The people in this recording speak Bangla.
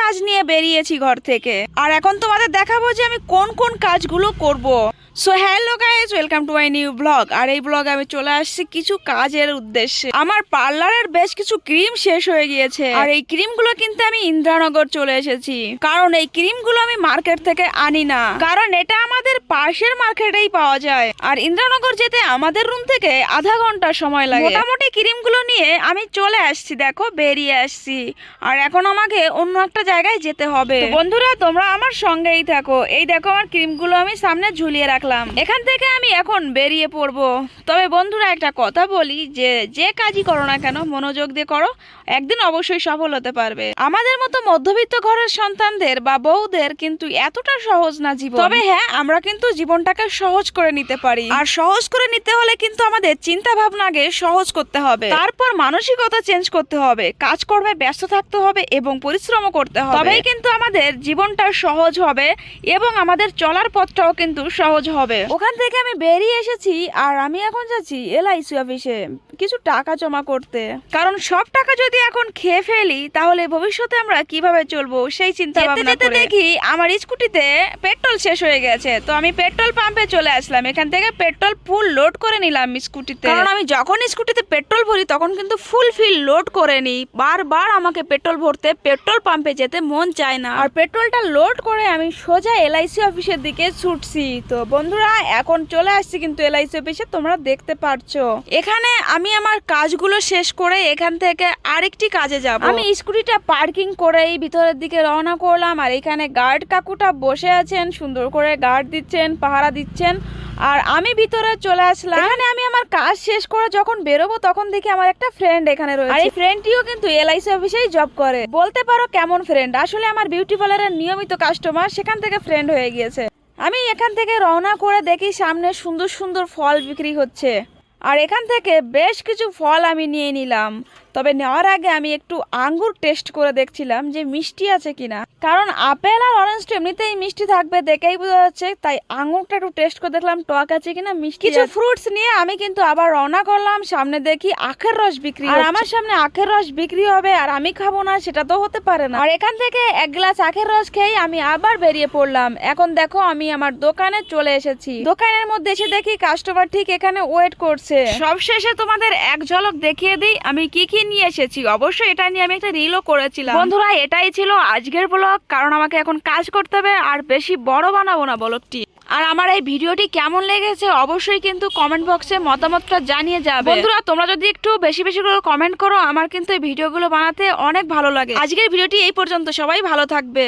কাজ নিয়ে বেরিয়েছি ঘর থেকে। আর এখন তোমাদের দেখাবো যে আমি কোন কোন কাজগুলো করব। So hello guys welcome to my new blog আর এই ব্লগে আমি চলে আসছি কিছু কাজের উদ্দেশ্যে। আমার পার্লারের বেশ কিছু ক্রিম শেষ হয়ে গিয়েছে। আর এই ক্রিমগুলো কিন্তু আমি ইন্দ্রানগর চলে এসেছি। কারণ এই ক্রিমগুলো আমি মার্কেট থেকে আনি না। কারণ এটা আমাদের পাশের মার্কেটেই পাওয়া যায়। আর ইন্দ্রানগর যেতে আমাদের রুম থেকে আধা ঘণ্টা সময় লাগে। মোটামুটি ক্রিমগুলো নিয়ে আমি চলে আসছি, দেখো, বেরিয়ে আসছি। আর এখন আমাকে অন্য একটা জায়গায় যেতে হবে। বন্ধুরা, তোমরা আমার সঙ্গেই থাকো। এই দেখো আমার ক্রিমগুলো আমি সামনে ঝুলিয়ে রাখলাম। এখান থেকে আমি এখন বেরিয়ে পড়ব। তবে বন্ধুরা একটা কথা বলি যে যে কাজই করো না কেন মনোযোগ দিয়ে করো একদিন অবশ্যই সফল হতে পারবে। আমাদের মতো মধ্যবিত্ত ঘরের সন্তানদের বা বউদের কিন্তু এতটা সহজ না জীবন। তবে হ্যাঁ আমরা কিন্তু জীবনটাকে সহজ করে নিতে পারি। আর সহজ করে নিতে হলে কিন্তু আমাদের চিন্তা ভাবনাকে সহজ করতে হবে। তারপর মানসিকতা চেঞ্জ করতে হবে কাজ কাজকর্মে ব্যস্ত থাকতে হবে এবং পরিশ্রমও করতে হবে। তবেই কিন্তু আমাদের জীবনটা সহজ হবে এবং আমাদের চলার পথটাও কিন্তু সহজ হবে ওখান থেকে আমি বেরিয়ে এসেছি আর আমি এখন যাচ্ছি এলআইসি অফিসে কিছু টাকা জমা করতে। কারণ সব টাকা যদি এখন খেয়ে ফেলি তাহলে ভবিষ্যতে আমরা কীভাবে চলবো সেই চিন্তা ভাবনা করে। দেখি আমার স্কুটিতে পেট্রোল শেষ হয়ে গেছে। তো আমি পেট্রোল পাম্পে চলে আসলাম। এখান থেকে পেট্রোল ফুল লোড করে নিলাম স্কুটিতে। কারণ আমি যখন স্কুটিতে পেট্রোল ভরি তখন কিন্তু ফুল ফিল লোড করে নিই। বারবার আমাকে পেট্রোল ভরতে পেট্রোল পাম্পে যেতে মন চায় না। আর পেট্রোলটা লোড করে আমি সোজা এলআইসি অফিসের দিকে ছুটছি। তো বন্ধুরা, এখন চলে আসছি কিন্তু এলআইসি অফিসে, তোমরা দেখতে পারছ। এখানে আমি আমার কাজগুলো শেষ করে এখান থেকে আরেকটি কাজে যাব। আমি স্কুটিটা পার্কিং করেই ভিতরের দিকে রওনা করলাম, আর এখানে গার্ড কাকুটা বসে আছেন, সুন্দর করে গার্ড দিচ্ছেন, পাহারা দিচ্ছেন, আর আমি ভিতরে চলে আসলাম। এখানে আমি আমার কাজ শেষ করে যখন বেরোবো, তখন দেখি আমার একটা ফ্রেন্ড এখানে রয়েছে। আর এই ফ্রেন্ডটিও কিন্তু এলআইসি অফিসেই জব করে। বলতে পারো কেমন ফ্রেন্ড আসলে আমার বিউটি পার্লারের নিয়মিত কাস্টমার সেখান থেকে ফ্রেন্ড হয়ে গিয়েছে। আমি এখান থেকে রওনা করে দেখি সামনে সুন্দর সুন্দর ফল বিক্রি হচ্ছে। আর এখান থেকে বেশ কিছু ফল আমি নিয়ে নিলাম। তবে নেওয়ার আগে আমি একটু আঙ্গুর টেস্ট করে দেখছিলাম যে মিষ্টি আছে কিনা। কারণ আপেল আর অরেঞ্জ তো এমনিতেই মিষ্টি থাকবে দেখেই বোঝা যাচ্ছে তাই আঙ্গুরটা একটু টেস্ট করে দেখলাম টক আছে কিনা মিষ্টি কিছু ফ্রুটস নিয়ে আমি কিন্তু আবার রওনা করলাম সামনে দেখি আখের রস বিক্রি আর আমার সামনে আখের রস বিক্রি হবে আর আমি খাব না সেটা তো হতে পারে না। আর এখান থেকে এক গ্লাস আখের রস খেয়ে আমি আবার বেরিয়ে পড়লাম। এখন দেখো আমি আমার দোকানে চলে এসেছি। দোকানের মধ্যে এসে দেখি কাস্টমার ঠিক এখানে ওয়েট করছে। সব শেষে তোমাদের এক ঝলক দেখিয়ে দিই আমি কি কি নিয়ে এসেছি। অবশ্যই এটা নিয়ে আমি একটা রিলও করেছিলাম। বন্ধুরা এটাই ছিল আজকের ব্লগ কারণ আমাকে এখন কাজ করতে হবে আর বেশি বড় বানাবো না ব্লগটি আর আমার এই ভিডিওটি কেমন লেগেছে অবশ্যই কিন্তু কমেন্ট বক্সে মতামতটা জানিয়ে যাবে। বন্ধুরা তোমরা যদি একটু বেশি বেশি করে কমেন্ট করো আমার কিন্তু এই ভিডিওগুলো বানাতে অনেক ভালো লাগে। আজকের ভিডিওটি এই পর্যন্ত। সবাই ভালো থাকবে।